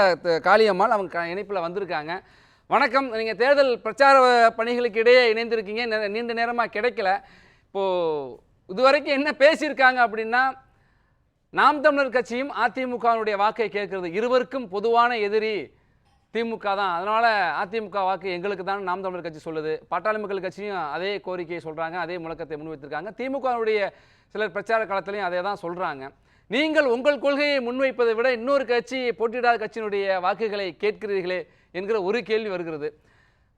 காளியம்மாள் அவங்க க- வந்திருக்காங்க. வணக்கம். நீங்கள் தேர்தல் பிரச்சார பணிகளுக்கு இடையே இணைந்திருக்கீங்க. நீண்ட நேரமாக கிடைக்கல. இப்போது இதுவரைக்கும் என்ன பேசியிருக்காங்க அப்படின்னா நாம் தமிழர் கட்சியும் அதிமுகவினுடைய வாக்கை கேட்கறது இருவருக்கும் பொதுவான எதிரி திமுக தான். அதனால் அதிமுக வாக்கு எங்களுக்கு தான் நாம் தமிழர் கட்சி சொல்லுது. பாட்டாளி மக்கள் கட்சியும் அதே கோரிக்கையை சொல்கிறாங்க அதே முழக்கத்தை முன்வைத்திருக்காங்க. திமுகவுடைய சிலர் பிரச்சார காலத்துலேயும் அதே தான் சொல்கிறாங்க நீங்கள் உங்கள் கொள்கையை முன்வைப்பதை விட இன்னொரு கட்சி போட்டியிடாத கட்சியினுடைய வாக்குகளை கேட்கிறீர்களே என்கிற ஒரு கேள்வி வருகிறது.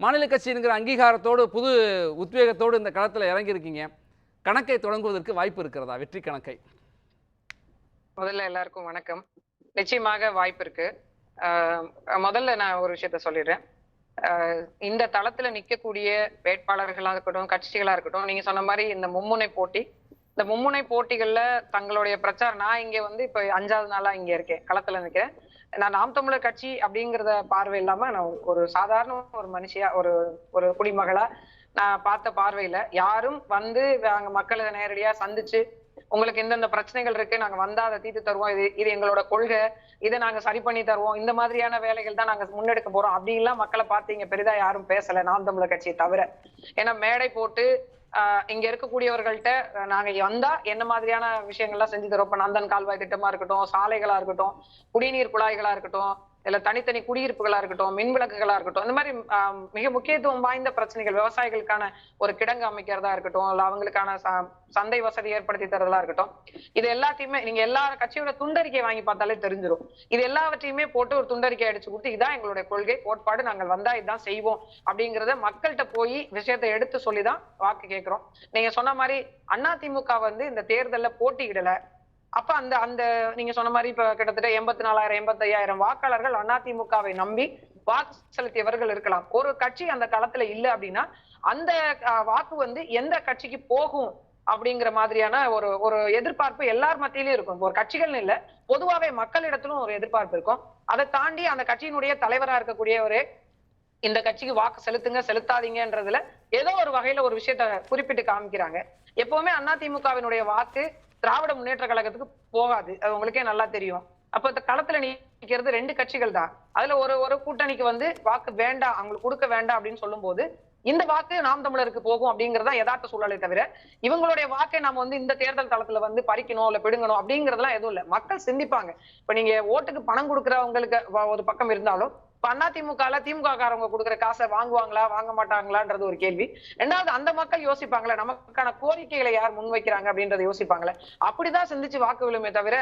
மாநில கட்சி என்கிற அங்கீகாரத்தோடு புது உத்வேகத்தோடு இந்த களத்தில் இறங்கியிருக்கீங்க. கணக்கை தொடங்குவதற்கு வாய்ப்பு இருக்கிறதா? வெற்றி கணக்கை. முதல்ல எல்லாருக்கும் வணக்கம். நிச்சயமாக வாய்ப்பு இருக்கு. முதல்ல நான் ஒரு விஷயத்த சொல்லிடுறேன். இந்த தளத்துல நிக்கக்கூடிய வேட்பாளர்களா இருக்கட்டும் கட்சிகளா இருக்கட்டும் நீங்க சொன்ன மாதிரி இந்த மும்முனை போட்டி இந்த மும்முனை போட்டிகள்ல தங்களுடைய பிரச்சாரம் நான் இங்க வந்து இப்ப அஞ்சாவது நாளா இங்க இருக்கேன் களத்துல நிக்கிறேன். நான் நாம் தமிழர் கட்சி அப்படிங்கிறத பார்வை இல்லாம நான் ஒரு சாதாரண ஒரு மனுஷியா ஒரு ஒரு குடிமகளா நான் பார்த்த பார்வையில யாரும் வந்து நாங்க மக்களை நேரடியா சந்திச்சு உங்களுக்கு எந்தெந்த பிரச்சனைகள் இருக்கு நாங்க வந்தா அதை தீர்த்து தருவோம் இது இது எங்களோட கொள்கை இதை நாங்க சரி பண்ணி தருவோம் இந்த மாதிரியான வேலைகள் தான் நாங்க முன்னெடுக்க போறோம். அப்படின்லாம் மக்களை பார்த்து இங்க பெரிதா யாரும் பேசல நாம் தமிழர் கட்சியை தவிர. ஏன்னா மேடை போட்டு இங்க இருக்கக்கூடியவர்கள்ட்ட நாங்க வந்தா என்ன மாதிரியான விஷயங்கள்லாம் செஞ்சு தரோம் இப்ப நந்தன் கால்வாய் திட்டமா இருக்கட்டும் சாலைகளா இருக்கட்டும் குடிநீர் குழாய்களா இருக்கட்டும் இல்ல தனித்தனி குடியிருப்புகளா இருக்கட்டும் மின் விளக்குகளா இருக்கட்டும் இந்த மாதிரி மிக முக்கியத்துவம் வாய்ந்த பிரச்சனைகள் விவசாயிகளுக்கான ஒரு கிடங்கு அமைக்கிறதா இருக்கட்டும் இல்ல அவங்களுக்கான ச- சந்தை வசதி ஏற்படுத்தி தரதா இருக்கட்டும் இது எல்லாத்தையுமே நீங்க எல்லா கட்சியோட துண்டறிக்கை வாங்கி பார்த்தாலே தெரிஞ்சிடும் இது எல்லாவற்றையுமே போட்டு ஒரு துண்டறிக்கை அடிச்சு கொடுத்து இதான் எங்களுடைய கொள்கை கோட்பாடு நாங்கள் வந்தா இதான் செய்வோம் அப்படிங்கறத மக்கள்கிட்ட போய் விஷயத்தை எடுத்து சொல்லிதான் வாக்கு கேட்கிறோம். நீங்க சொன்ன மாதிரி அதிமுக வந்து இந்த தேர்தல்ல போட்டியிடல. அப்ப அந்த அந்த நீங்க சொன்ன மாதிரி இப்ப கிட்டத்தட்ட எண்பத்தி நாலாயிரம் எண்பத்தையாயிரம் வாக்காளர்கள் அதிமுகவை நம்பி வாக்கு செலுத்தியவர்கள் இருக்கலாம். ஒரு கட்சி அந்த களத்துல இல்ல அப்படின்னா அந்த வாக்கு வந்து எந்த கட்சிக்கு போகும் அப்படிங்கிற மாதிரியான ஒரு ஒரு எதிர்பார்ப்பு எல்லார் மத்தியிலயும் இருக்கும். ஒரு கட்சிகள் இல்ல பொதுவாவே மக்களிடத்திலும் ஒரு எதிர்பார்ப்பு இருக்கும். அதை தாண்டி அந்த கட்சியினுடைய தலைவரா இருக்கக்கூடியவரே இந்த கட்சிக்கு வாக்கு செலுத்துங்க செலுத்தாதீங்கன்றதுல ஏதோ ஒரு வகையில ஒரு விஷயத்த குறிப்பிட்டு காமிக்கிறாங்க. எப்பவுமே அதிமுகவினுடைய வாக்கு திராவிட முன்னேற்ற கழகத்துக்கு போகாது. அது உங்களுக்கே நல்லா தெரியும். அப்ப இந்த களத்துல நிக்கிறது ரெண்டு கட்சிகள் தான். அதுல ஒரு ஒரு கூட்டணிக்கு வந்து வாக்கு வேண்டாம் அவங்களுக்கு கொடுக்க வேண்டாம் அப்படின்னு சொல்லும்போது இந்த வாக்கு நாம் தமிழருக்கு போகும் அப்படிங்கறதா யதார்த்த சூழலை தவிர இவங்களுடைய வாக்கை நாம வந்து இந்த தேர்தல் தளத்துல வந்து பறிக்கணும் இல்ல பிடுங்கணும் அப்படிங்கறதெல்லாம் எதுவும் இல்ல. மக்கள் சிந்திப்பாங்க. இப்ப நீங்க ஓட்டுக்கு பணம் கொடுக்கறவங்களுக்கு ஒரு பக்கம் இருந்தாலும் இப்ப திமுகல திமுக காரவங்க கொடுக்குற காசை வாங்குவாங்களா வாங்க மாட்டாங்களான்றது ஒரு கேள்வி. ரெண்டாவது அந்த மக்கள் யோசிப்பாங்களே நமக்கான கோரிக்கைகளை யார் முன்வைக்கிறாங்க அப்படின்றத யோசிப்பாங்களே. அப்படிதான் சிந்திச்சு வாக்கு விழுமே தவிர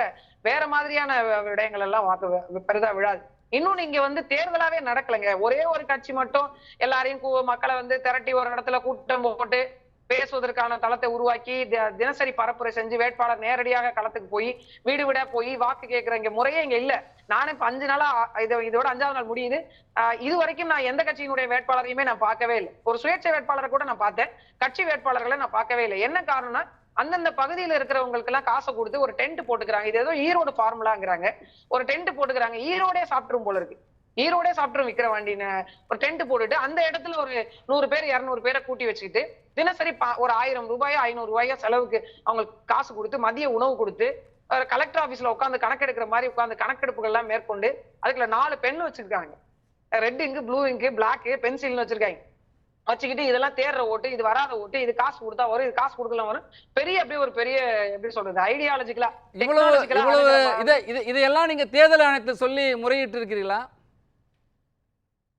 வேற மாதிரியான விடயங்கள் எல்லாம் வாக்கு பெரிதா விழாது. இன்னொன்னு இங்க வந்து தேர்தலாவே நடக்கலைங்க. ஒரே ஒரு கட்சி மட்டும் எல்லாரையும் மக்களை வந்து திரட்டி ஒரு இடத்துல கூட்டம் போட்டு பேசுவதற்கான தளத்தை உருவாக்கி தி- தினசரி பரப்புரை செஞ்சு வேட்பாளர் நேரடியாக களத்துக்கு போய் வீடு வீடா போய் வாக்கு கேட்கிற இங்க முறையே இங்க இல்ல. நானே இப்ப அஞ்சு நாளா ஆ, இது இதோட அஞ்சாவது நாள் முடியுது. ஆஹ் இது வரைக்கும் நான் எந்த கட்சியினுடைய வேட்பாளரையுமே நான் பார்க்கவே இல்லை. ஒரு சுயேட்சை வேட்பாளரை கூட நான் பார்த்தேன். கட்சி வேட்பாளர்களை நான் பார்க்கவே இல்லை. என்ன காரணம்னா அந்தந்த பகுதியில இருக்கிறவங்களுக்கு எல்லாம் காசை கொடுத்து ஒரு டென்ட் போட்டுக்கிறாங்க. இது ஏதோ ஈரோடு ஃபார்முலாங்கிறாங்க. ஒரு டென்ட் போட்டுக்கிறாங்க. ஈரோடே சாப்பிட்டுரும் போல இருக்கு. ஈரோடே சாப்பிட்டுரும் விக்கிற வண்டின்னு. ஒரு டென்ட் போட்டுட்டு அந்த இடத்துல ஒரு நூறு பேர் இருநூறு பேரை கூட்டி வச்சுக்கிட்டு தினசரி ஒரு ஆயிரம் ரூபாயோ ஐநூறு ரூபாயோ செலவுக்கு அவங்களுக்கு காசு கொடுத்து மதிய உணவு கொடுத்து கலெக்டர் ஆபீஸ்ல உட்காந்து கணக்கெடுக்கிற மாதிரி உட்காந்து கணக்கெடுப்புகள் எல்லாம் மேற்கொண்டு அதுக்குள்ள நாலு பென் வச்சிருக்காங்க. ரெட் இங்கு ப்ளூ இங்கு பிளாக் பென்சில்னு வச்சிருக்காங்க. வச்சுக்கிட்டு இதெல்லாம் தேர்ற ஓட்டு இது வராத ஓட்டு இது காசு கொடுத்தா வரும் இது காசு கொடுக்கலாம் வரும். பெரிய அப்படியே ஒரு பெரிய எப்படி சொல்றது ஐடியாலஜிக்கலா இவ்வளவு இவ்வளவு இதை இது இதையெல்லாம் நீங்க தேர்தல் ஆணையத்தை சொல்லி முறையிட்டு இருக்கிறீங்களா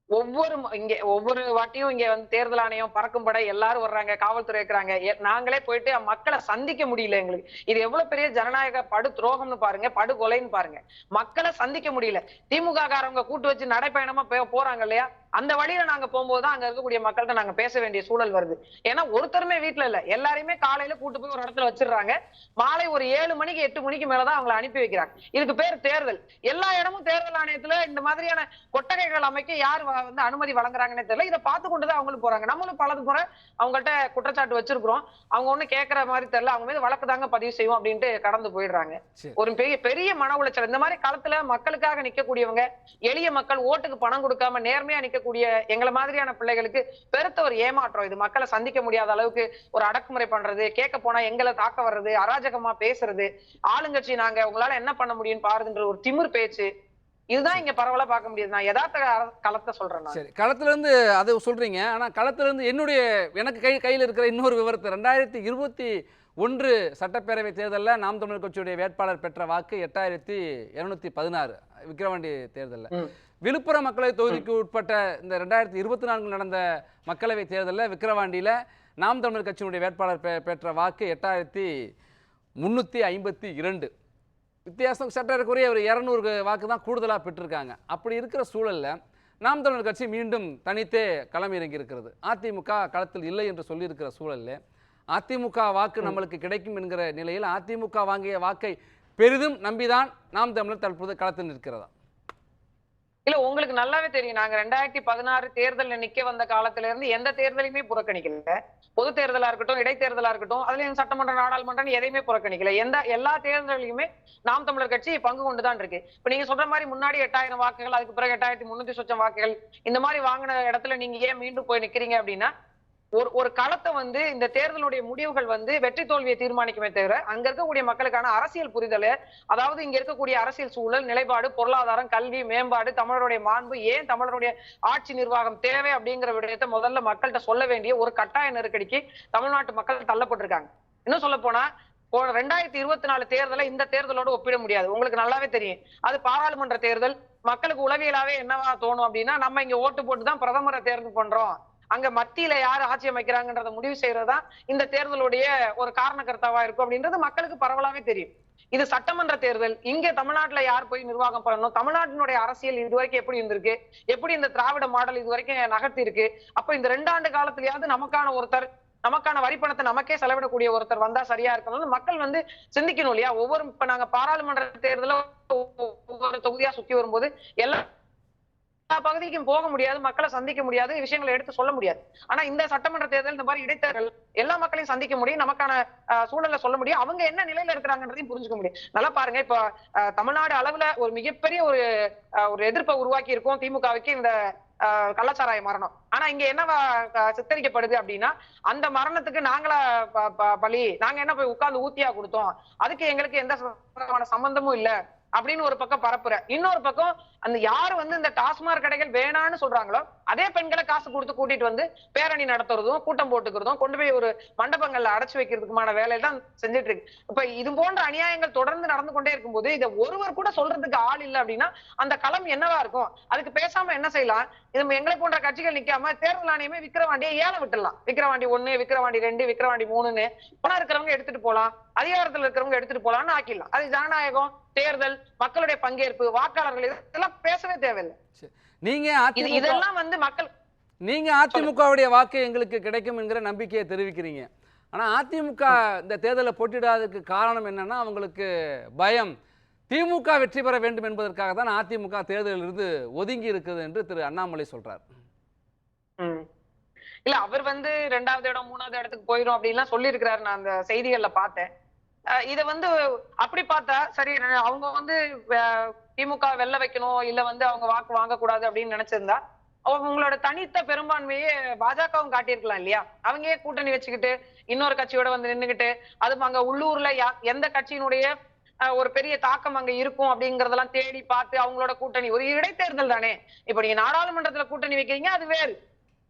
ஒவ்வொரு இங்க ஒவ்வொரு வாட்டியும் இங்க வந்து தேர்தல் ஆணையம் பறக்கும் படை எல்லாரும் வர்றாங்க காவல்துறை இருக்கிறாங்க. நாங்களே போயிட்டு மக்களை சந்திக்க முடியல எங்களுக்கு. இது எவ்வளவு பெரிய ஜனநாயக படு துரோகம்னு பாருங்க படுகொலைன்னு பாருங்க. மக்களை சந்திக்க முடியல. திமுக காரவங்க கூட்டு வச்சு நடைப்பயணமா போ- போறாங்க இல்லையா? அந்த வழியில நாங்க போகும்போது அங்க இருக்கக்கூடிய மக்கள்கிட்ட நாங்க பேச வேண்டிய சூழல் வருது. ஏன்னா ஒருத்தருமே வீட்டுல இல்ல. எல்லாரையுமே காலையில கூட்டு போய் ஒரு இடத்துல வச்சிடுறாங்க. மாலை ஒரு ஏழு மணிக்கு எட்டு மணிக்கு மேலதான் அவங்களை அனுப்பி வைக்கிறாங்க. இதுக்கு பேர் தேர்தல். எல்லா இடமும் தேர்தல் ஆணையத்துல இந்த மாதிரியான கொட்டகைகள் அமைக்க யார் வந்து அனுமதி வழங்குறாங்கன்னே தெரியல. இதை பார்த்து கொண்டுதான் அவங்களும் போறாங்க. நம்மளும் பலது முறை அவங்கள்ட்ட குற்றச்சாட்டு வச்சிருக்கிறோம். அவங்க ஒண்ணு கேட்கற மாதிரி தெரியல. அவங்க மீது வழக்கு தாங்க பதிவு செய்வோம் அப்படின்ட்டு கடந்து போயிடுறாங்க. ஒரு பெரிய பெரிய மன உளைச்சல். இந்த மாதிரி களத்துல மக்களுக்காக நிக்கக்கூடியவங்க எளிய மக்கள் ஓட்டுக்கு பணம் கொடுக்காம நேர்மையா நிக்கக்கூடிய எங்களை மாதிரியான பிள்ளைகளுக்கு பெருத்த ஒரு ஏமாற்றம் இது. மக்களை சந்திக்க முடியாத அளவுக்கு ஒரு அடக்குமுறை பண்றது கேட்க போனா எங்களை தாக்க வர்றது அராஜகமா பேசுறது. ஆளுங்கட்சி நாங்க உங்களால என்ன பண்ண முடியும்னு பாருதுன்ற ஒரு திமிர் பேச்சு. இதுதான் இங்க பரவலா பார்க்க முடியுது. நான் யதார்த்த அர- களத்தை சொல்றேன் நான். சரி களத்துல இருந்து அது சொல்றீங்க. ஆனா களத்துல இருந்து என்னுடைய எனக்கு கை கையில் இருக்கிற இன்னொரு விவரத்தை ரெண்டாயிரத்தி இருபத்தி ஒன்று சட்டப்பேரவை தேர்தலில் நாம் தமிழர் கட்சியுடைய வேட்பாளர் பெற்ற வாக்கு எட்டாயிரத்தி இருநூத்தி பதினாறு. விக்கிரவாண்டி தேர்தலில். விழுப்புரம் மக்களவை தொகுதிக்கு உட்பட்ட இந்த ரெண்டாயிரத்தி இருபத்தி நான்கு நடந்த மக்களவை தேர்தலில் விக்கிரவாண்டியில் நாம் தமிழர் கட்சியினுடைய வேட்பாளர் பெ- பெற்ற வாக்கு எட்டாயிரத்தி முந்நூற்றி ஐம்பத்தி இரண்டு. வித்தியாசம் சட்டக்குரிய ஒரு இரநூறு வாக்கு தான் கூடுதலாக பெற்றிருக்காங்க. அப்படி இருக்கிற சூழல்ல நாம் தமிழர் கட்சி மீண்டும் தனித்தே களம் இறங்கி இருக்கிறது அதிமுக களத்தில் இல்லை என்று சொல்லியிருக்கிற சூழல்ல அதிமுக வாக்கு நம்மளுக்கு கிடைக்கும் என்கிற நிலையில் அதிமுக வாங்கிய வாக்கை பெரிதும் நம்பிதான் நாம் தமிழர் தற்போது களத்தில் நிற்கிறதா? இல்ல உங்களுக்கு நல்லாவே தெரியும். நாங்க ரெண்டாயிரத்தி பதினாறு தேர்தல் நிக்க வந்த காலத்துல இருந்து எந்த தேர்தலையுமே புறக்கணிக்கல. பொது தேர்தலா இருக்கட்டும் இடைத்தேர்தலா இருக்கட்டும் அதுலயும் சட்டமன்ற நாடாளுமன்றம் எதையுமே புறக்கணிக்கல. எந்த எல்லா தேர்தலையுமே நாம் தமிழர் கட்சி பங்கு கொண்டுதான் இருக்கு. இப்ப நீங்க சொல்ற மாதிரி முன்னாடி எட்டாயிரம் வாக்குகள் அதுக்கு பிறகு எட்டாயிரத்தி முன்னூத்தி சொச்சம் வாக்குகள் இந்த மாதிரி வாங்கின இடத்துல நீங்க ஏன் மீண்டும் போய் நிக்கிறீங்க அப்படின்னா ஒரு ஒரு களத்தை வந்து இந்த தேர்தலுடைய முடிவுகள் வந்து வெற்றி தோல்வியை தீர்மானிக்குமே தவிர அங்க இருக்கக்கூடிய மக்களுக்கான அரசியல் புரிதல் அதாவது இங்க இருக்கக்கூடிய அரசியல் சூழல் நிலைப்பாடு பொருளாதாரம் கல்வி மேம்பாடு தமிழருடைய மாண்பு ஏன் தமிழருடைய ஆட்சி நிர்வாகம் தேவை அப்படிங்கிற விடயத்தை முதல்ல மக்கள்கிட்ட சொல்ல வேண்டிய ஒரு கட்டாய நெருக்கடிக்கு தமிழ்நாட்டு மக்கள் தள்ளப்பட்டிருக்காங்க. இன்னும் சொல்ல போனா போன ரெண்டாயிரத்தி இருபத்தி நாலு தேர்தலை இந்த தேர்தலோடு ஒப்பிட முடியாது. உங்களுக்கு நல்லாவே தெரியும். அது பாராளுமன்ற தேர்தல் மக்களுக்கு உளவியலாவே என்னவா தோணும் அப்படின்னா நம்ம இங்க ஓட்டு போட்டு தான் பிரதமரை தேர்வு பண்றோம் அங்க மத்தியில யாரு ஆட்சி அமைக்கிறாங்கன்றத முடிவு செய்யறதுதான் இந்த தேர்தலுடைய ஒரு காரணக்கர்த்தாவா இருக்கும் அப்படின்றது மக்களுக்கு பரவலாவே தெரியும். இது சட்டமன்ற தேர்தல். இங்க தமிழ்நாட்டுல யார் போய் நிர்வாகம் பண்ணணும்? தமிழ்நாட்டினுடைய அரசியல் இதுவரைக்கும் எப்படி இருந்திருக்கு? எப்படி இந்த திராவிட மாடல் இது வரைக்கும் நகர்த்தி இருக்கு அப்ப இந்த ரெண்டு ஆண்டு காலத்திலயாவது நமக்கான ஒருத்தர் நமக்கான வரி பணத்தை நமக்கே செலவிடக்கூடிய ஒருத்தர் வந்தா சரியா இருக்கணும்னு மக்கள் வந்து சிந்திக்கணும் இல்லையா? ஒவ்வொரு இப்ப நாங்க பாராளுமன்ற தேர்தல ஒவ்வொரு தொகுதியா சுத்தி வரும்போது எல்லா பகுதிக்கும் போக முடியாது மக்களை சந்திக்க முடியாது விஷயங்களை எடுத்து சொல்ல முடியாது. ஆனா இந்த சட்டமன்ற தேர்தல் இந்த மாதிரி இடைத்தேர்தல் எல்லா மக்களையும் சந்திக்க முடியும் நமக்கான சூழல சூழலை சொல்ல முடியும். அவங்க என்ன நிலையில இருக்கிறாங்கன்றதையும் புரிஞ்சுக்க முடியும். நல்லா பாருங்க இப்ப தமிழ்நாடு அளவுல ஒரு மிகப்பெரிய ஒரு அஹ், ஒரு எதிர்ப்பை உருவாக்கி இருக்கும் திமுகவுக்கு இந்த கள்ளச்சாராய மரணம். ஆனா இங்க என்ன சித்தரிக்கப்படுது அப்படின்னா அந்த மரணத்துக்கு நாங்களா ப- ப- பலி நாங்க என்ன போய் உட்கார்ந்து ஊத்தியா கொடுத்தோம்? அதுக்கு எங்களுக்கு எந்த சம்பந்தமும் இல்ல. அப்படின்னு ஒரு பக்கம் பரப்புற. இன்னொரு பக்கம் அந்த யாரு வந்து இந்த டாஸ்மாக் கடைகள் வேணான்னு சொல்றாங்களோ அதே பெண்களை காசு கொடுத்து கூட்டிட்டு வந்து பேரணி நடத்துறதும் கூட்டம் போட்டுக்கிறதும் கொண்டு போய் ஒரு மண்டபங்கள்ல அடைச்சு வைக்கிறதுக்குமான வேலையை தான் செஞ்சுட்டு இருக்கு. இப்ப இது போன்ற அநியாயங்கள் தொடர்ந்து நடந்து கொண்டே இருக்கும்போது இதை ஒருவர் கூட சொல்றதுக்கு ஆள் இல்ல அப்படின்னா அந்த களம் என்னவா இருக்கும்? அதுக்கு பேசாம என்ன செய்யலாம்? இது எங்களை போன்ற கட்சிகள் நிக்காம தேர்தல் ஆணையமே விக்கிரவாண்டியை ஏலம் விட்டுலாம் விக்கிரவாண்டி ஒண்ணு விக்கிரவாண்டி ரெண்டு விக்கிரவாண்டி மூணுன்னு பணம் இருக்கிறவங்க எடுத்துட்டு போலாம். அதிகாரத்துல இருக்கிறவங்க எடுத்துட்டு போலாம்னு ஆக்கிடலாம். அது ஜனநாயகம் தேர்தல் மக்களுடைய பங்கேற்பு வாக்காளர்கள் இதெல்லாம் பேசவே தேவையில்லை. நீங்க இதெல்லாம் வந்து மக்கள் நீங்க அதிமுகவுடைய வாக்கு எங்களுக்கு கிடைக்கும் என்கிற நம்பிக்கையை தெரிவிக்கிறீங்க. ஆனா அதிமுக இந்த தேர்தலில் போட்டியிடாததுக்கு காரணம் என்னன்னா அவங்களுக்கு பயம். திமுக வெற்றி பெற வேண்டும் என்பதற்காக தான் அதிமுக தேர்தலில் இருந்து ஒதுங்கி இருக்குது என்று திரு அண்ணாமலை சொல்றார். இல்ல அவர் வந்து ரெண்டாவது இடம் மூணாவது இடத்துக்கு போயிரும் அப்படின்லாம் சொல்லியிருக்கிறாரு. நான் அந்த செய்திகள்ல பார்த்தேன். இத வந்து அப்படி பார்த்தா சரி அவங்க வந்து திமுக வெல்ல வைக்கணும் இல்ல வந்து அவங்க வாக்கு வாங்கக்கூடாது அப்படின்னு நினைச்சிருந்தா அவங்களோட தனித்த பெரும்பான்மையே பாஜகவும் காட்டியிருக்கலாம் இல்லையா? அவங்க ஏன் கூட்டணி வச்சுக்கிட்டு இன்னொரு கட்சியோட வந்து நின்னுகிட்டு அது அங்க உள்ளூர்ல யா- எந்த கட்சியினுடைய அஹ், ஒரு பெரிய தாக்கம் அங்க இருக்கும் அப்படிங்கறதெல்லாம் தேடி பார்த்து அவங்களோட கூட்டணி. ஒரு இடைத்தேர்தல் தானே? இப்ப நீங்க நாடாளுமன்றத்துல கூட்டணி வைக்கிறீங்க அது வேறு.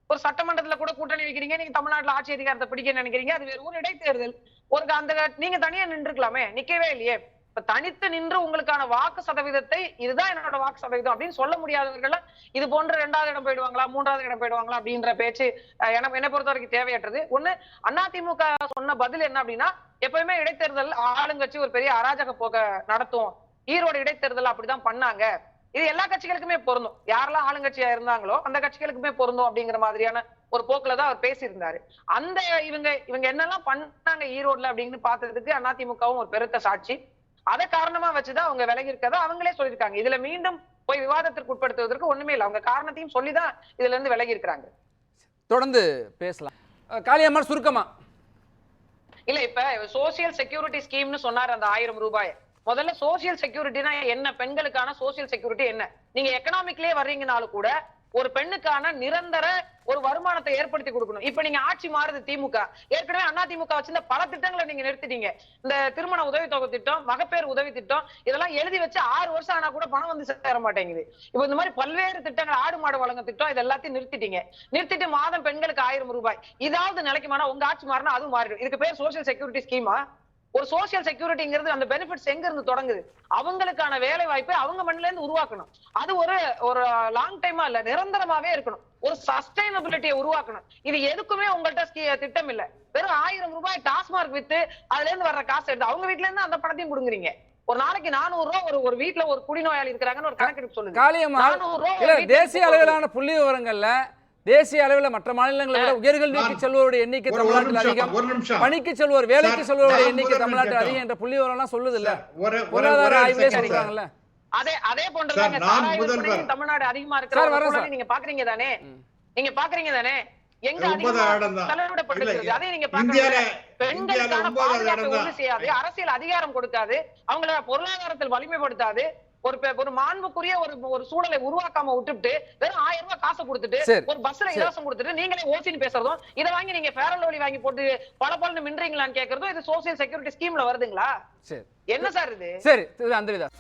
ஒரு சட்டமன்றத்துல கூட கூட்டணி வைக்கிறீங்க. நீங்க தமிழ்நாட்டுல ஆட்சி அதிகாரத்தை பிடிக்க நினைக்கிறீங்க. அது வேற ஒரு இடைத்தேர்தல். ஒரு அந்த நீங்க தனியா நின்றுக்கலாமே? நிக்கவே இல்லையே. இப்ப தனித்து நின்று உங்களுக்கான வாக்கு சதவீதத்தை இதுதான் என்னோட வாக்கு சதவீதம் அப்படின்னு சொல்ல முடியாதவர்கள் இது போன்ற இரண்டாவது இடம் போயிடுவாங்களா? மூன்றாவது இடம் போயிடுவாங்களா? அப்படின்ற பேச்சு எனக்கு என்னை பொறுத்த வரைக்கும் தேவையற்றது. ஒண்ணு அதிமுக சொன்ன பதில் என்ன அப்படின்னா எப்பயுமே இடைத்தேர்தல் ஆளுங்கட்சி ஒரு பெரிய அராஜக போக்க நடத்தும். ஈரோடு இடைத்தேர்தல் அப்படிதான் பண்ணாங்க. இது எல்லா கட்சிகளுக்குமே பொருந்தும். யாரெல்லாம் ஆளுங்கட்சியா இருந்தாங்களோ அந்த கட்சிகளுக்குமே பொருந்தும் அப்படிங்கிற மாதிரியான ஒரு போக்குல தான் அவர் பேசியிருந்தாரு. அந்த இவங்க இவங்க என்னெல்லாம் பண்ணாங்க ஈரோட்ல அப்படின்னு பார்த்ததுக்கு அதிமுகவும் ஒரு பெருத்த சாட்சி. அதை காரணமா வச்சுதான் அவங்க விலகி இருக்கதா அவங்களே சொல்லியிருக்காங்க. இதுல மீண்டும் போய் விவாதத்திற்கு உட்படுத்துவதற்கு ஒண்ணுமே இல்லை. அவங்க காரணத்தையும் சொல்லிதான் இதுல இருந்து விலகி இருக்கிறாங்க தொடர்ந்து பேசலாம். காளியம்மாள் சுருக்கமா. இல்ல இப்ப சோசியல் செக்யூரிட்டி ஸ்கீம்னு சொன்னாரு அந்த ஆயிரம் ரூபாய். முதல்ல சோசியல் செக்யூரிட்டினா என்ன? பெண்களுக்கான சோசியல் செக்யூரிட்டி என்ன? நீங்க எக்கனாமிக்லயே வர்றீங்கனாலும் கூட ஒரு பெண்ணுக்கான நிரந்தர ஒரு வருமானத்தை ஏற்படுத்தி கொடுக்கணும். இப்ப நீங்க ஆட்சி மாறுது திமுக. ஏற்கனவே அண்ணா திமுக வச்சிருந்த பல திட்டங்களை நீங்க நிறுத்திட்டீங்க. இந்த திருமண உதவி தொகை திட்டம் மகப்பேறு உதவி திட்டம் இதெல்லாம் எழுதி வச்சு ஆறு வருஷம் ஆனா கூட பணம் வந்து சேர மாட்டேங்குது. இப்ப இந்த மாதிரி பல்வேறு திட்டங்கள் ஆடு மாடு வழங்க திட்டம் இது எல்லாத்தையும் நிறுத்திட்டீங்க. நிறுத்திட்டு மாதம் பெண்களுக்கு ஆயிரம் ரூபாய். இதாவது நிலைக்குமானா உங்க ஆட்சி மாறினா அதுவும் மாறிடும். இதுக்கு பேர் சோசியல் செக்யூரிட்டி ஸ்கீமா ஒரு சோசியல் செக்யூரிட்டிங்கிறது அந்த பெனிஃபிட்ஸ் எங்க இருந்து தொடங்குது? அவங்களுக்கான வேலை வாய்ப்பை அவங்க மண்ணில இருந்து உருவாக்கணும். அது ஒரு ஒரு லாங் டைமா இல்ல நிரந்தரமாவே இருக்கணும். ஒரு சஸ்டைனபிலிட்டியை உருவாக்கணும். இது எதுக்குமே உங்கள்ட்ட ஸ்கீ- திட்டம் இல்ல வெறும் ஆயிரம் ரூபாய் டாஸ்மார்க் வித்து அதுல இருந்து வர்ற காசு எடுத்து அவங்க வீட்ல இருந்து அந்த பணத்தையும் புடுங்குறீங்க ஒரு நாளைக்கு நானூறு ரூபா ஒரு ஒரு வீட்ல ஒரு குடிநோயாளி இருக்கிறாங்கன்னு ஒரு கணக்கெடுப்பு இல்ல வீட்டுக்கு தேசிய. அளவிலான புள்ளி விவரங்கள்ல தேசிய அளவில் மற்ற மாநிலங்களை விட உயர்கல்விக்கு செல்வோருடைய எண்ணிக்கை தமிழ்நாட்டில் அதிகம். பணிக்கு செல்வோர் வேலைக்கு செல்வோருடைய எண்ணிக்கை தமிழ்நாட்டில். அதிகம் என்ற புள்ளி விவரம்லாம் சொல்லுது இல்ல பொருளாதார ஆய்வே சொல்றாங்கல்ல அதே அதே போன்றதாங்க. தமிழ்நாடு அதிகமா சார், இருக்கிற நீங்க பாக்குறீங்க தானே? நீங்க பாக்குறீங்க தானே? எங்க அதை நீங்க பெண்களுக்கான பாதுகாப்பை தான். செய்யாது. அரசியல் அதிகாரம் கொடுக்காது. அவங்கள பொருளாதாரத்தில் வலிமைப்படுத்தாது. ஒரு ஒரு மாண்புக்குரிய ஒரு ஒரு சூழலை உருவாக்காம விட்டுட்டு வெறும் ஆயிரம் ரூபாய் காசை கொடுத்துட்டு ஒரு பஸ்ல. இலவசம் கொடுத்துட்டு நீங்களே ஓசின்னு பேசுறதும் இதை வாங்கி நீங்க ஃபேரல் ஒலி வாங்கி போட்டு பல பலன்னு மின்றீங்களான்னு கேக்குறதும் இது சோசியல் செக்யூரிட்டி ஸ்கீம்ல வருதுங்களா? என்ன சார் இது? சரி அந்திரிதாஸ்